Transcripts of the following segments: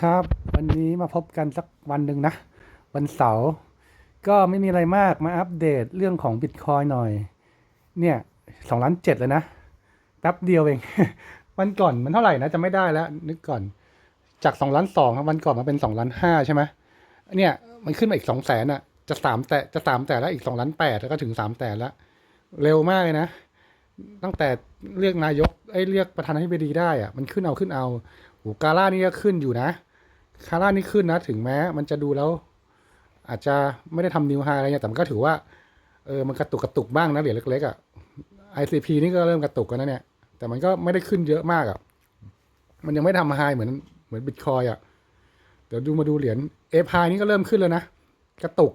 ครับ วันนี้มาพบกันสักวันหนึ่งนะ วันเสาร์ก็ไม่มีอะไรมากมาอัปเดตเรื่องของบิตคอยหน่อย เนี่ยสองล้านเจ็ดเลยนะแป๊บเดียวเอง วันก่อนมันเท่าไหร่นะจะไม่ได้แล้ว นึกก่อนจากสองล้านสองวันก่อนมาเป็นสองล้านห้าใช่ไหมเนี่ยมันขึ้นมาอีกสองแสนอะ จะสามแต่จะสามแต่แล้วอีกสองล้านแปดแล้วก็ถึงสามแต่แล้ว เร็วมากเลยนะ ตั้งแต่ เลือกนายกไอ้เลือกประธานาธิบดีได้อะมันขึ้นเอาขึ้นเอาโหกาล่านี่ก็ขึ้นอยู่นะคาร่านี่ขึ้นนะ ถึงแม้ มันจะดูแล้ว อาจจะไม่ได้ทำนิวไฮอะไรเงี้ยแต่มันก็ถือว่าเออมันกระตุกกระตุกบ้างนะเหรียญเล็กๆอะ ICP นี่ก็เริ่มกระตุกกันนะเนี่ย แต่มันก็ไม่ได้ขึ้นเยอะมากอะ มันยังไม่ทำไฮเหมือนเหมือนบิตคอยอะ เดี๋ยวดูมาดูเหรียญเอพายนี่ก็เริ่มขึ้นแล้วนะ กระตุก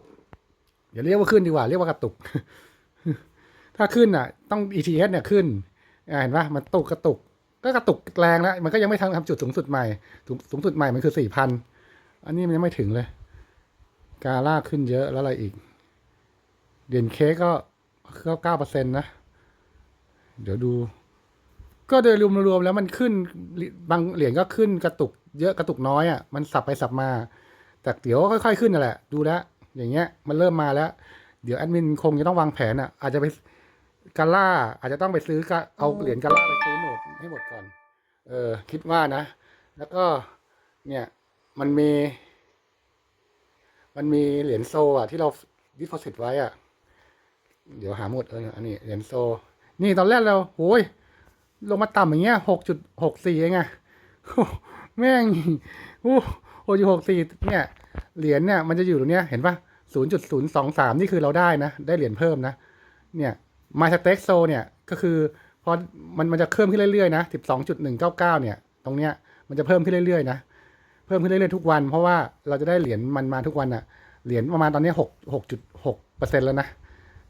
อย่าเรียกว่าขึ้นดีกว่า เรียกว่ากระตุก ถ้าขึ้นอะ ต้อง ETS เนี่ยขึ้น เห็นปะมันตุกกระตุก ก็กระตุกแรงแล้ว มันก็ยังไม่ทำทำจุดสูงสุดใหม่สูงสูงสุดใหม่มันคือสี่พันอันนี้มันยังไม่ถึงเลย กาล่าขึ้นเยอะแล้วอะไรอีก เด่นเค้กก็ก็เก้าเปอร์เซ็นต์นะ เดี๋ยวดู ก็โดยรวมๆแล้วมันขึ้นบางเหรียญก็ขึ้นกระตุกเยอะกระตุกน้อยอะมันสับไปสับมา แต่เดี๋ยวค่อยๆขึ้นนั่นแหละ ดูแล้วอย่างเงี้ยมันเริ่มมาแล้ว เดี๋ยวแอดมินคงจะต้องวางแผนอะอาจจะไป กาล่าอาจจะต้องไปซื้อกะเอาเหรียญกาล่าไปซื้อหมดให้หมดก่อน เออ คิดว่านะ แล้วก็เนี่ยมันมี มันมีเหรียญโซอะ ที่เราดิพอสิตไว้อะ เดี๋ยวหาหมดเอออันนี้เหรียญโซ นี่ตอนแรกเราโอ้ยลงมาต่ำอย่างเงี้ยหกจุดหกสี่เองอะแม่งโอ้โหจุดหกสี่เนี่ยเหรียญเนี่ยมันจะอยู่ตรงเนี้ยเห็นปะศูนย์จุดศูนย์สองสามนี่คือเราได้นะ ได้เหรียญเพิ่มนะ เนี่ย มาสเต็กโซเนี่ยก็คือพอมันมันจะเพิ่มขึ้นเรื่อยๆนะสิบสองจุดหนึ่งเก้าเก้าเนี่ย ตรงเนี้ยมันจะเพิ่มขึ้นเรื่อยๆนะเพิ่มขึ้นเรื่อยๆทุกวัน เพราะว่าเราจะได้เหรียญมันมาทุกวันอะเหรียญประมาณตอนนี้หกหกจุดหกเปอร์เซ็นแล้วนะ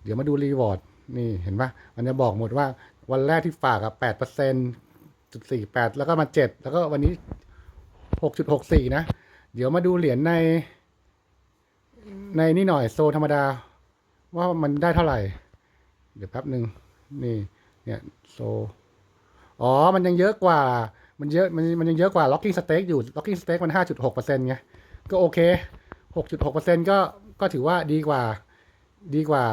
เดี๋ยวมาดูรีวอร์ดนี่เห็นปะมันจะบอกหมดว่าวันแรกที่ฝากอะแปดเปอร์เซ็นจุดสี่แปดแล้วก็มาเจ็ดแล้วก็วันนี้หกจุดหกสี่นะ เดี๋ยวมาดูเหรียญใน ในนี่หน่อยโซธรรมดา ว่ามันได้เท่าไหร่ เดี๋ยวแป๊บหนึ่งนี่เนี่ยโซอ๋อ มันยังเยอะกว่า มันเยอะ มันมันยังเยอะกว่า locking stake อยู่ locking stake มันห้าจุดหกเปอร์เซ็นไง ก็โอเคหกจุดหกเปอร์เซ็นก็ ก็ถือว่าดีกว่า ดีกว่า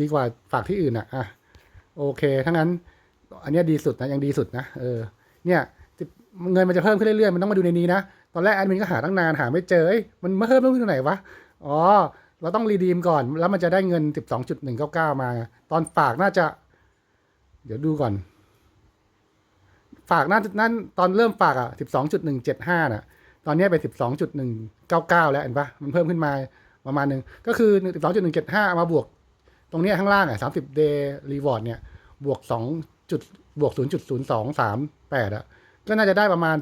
ดีกว่าฝากที่อื่นอะ อะ โอเค ทั้งนั้น อันนี้ดีสุดนะ ยังดีสุดนะ เออ เนี่ย เงินมันจะเพิ่มขึ้นเรื่อยๆ มันต้องมาดูในนี้นะ ตอนแรกแอดมินก็หาตั้งนาน หาไม่เจอเอ้มันเพิ่มขึ้นตรงไหนวะ อ๋อ เราต้องรีดีมก่อน แล้วมันจะได้เงิน 12.199 มา ตอนฝากน่าจะ เดี๋ยวดูก่อน ฝากน่านั่นตอนเริ่มฝากอะ 12.175 น่ะ ตอนนี้เป็น 12.199 แล้วเห็นปะมันเพิ่มขึ้นมาประมาณหนึ่งก็คือ 12.175 มาบวก ตรงนี้ข้างล่างอะ 30 day reward เนี่ย บวก2จุดบวก 0.0238 อะ ก็น่าจะได้ประมาณ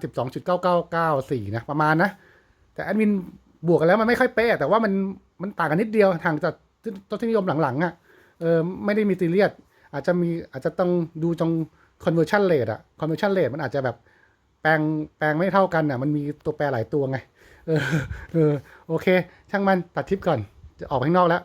12.9994 นะ ประมาณนะ แต่แอดมิน บวกกันแล้วมันไม่ค่อยเป๊ะแต่ว่ามันมันต่างกันนิดเดียวทางจากต้นที่นิยมหลังๆอะเออไม่ได้มีซีเรียสอาจจะมีอาจจะต้องดูตรง conversion rate อะ conversion rate มันอาจจะแบบแปลงแปลงไม่เท่ากันอะมันมีตัวแปรหลายตัวไง เออเออโอเค ช่างมันตัดทิปก่อนจะออกข้างนอกแล้ว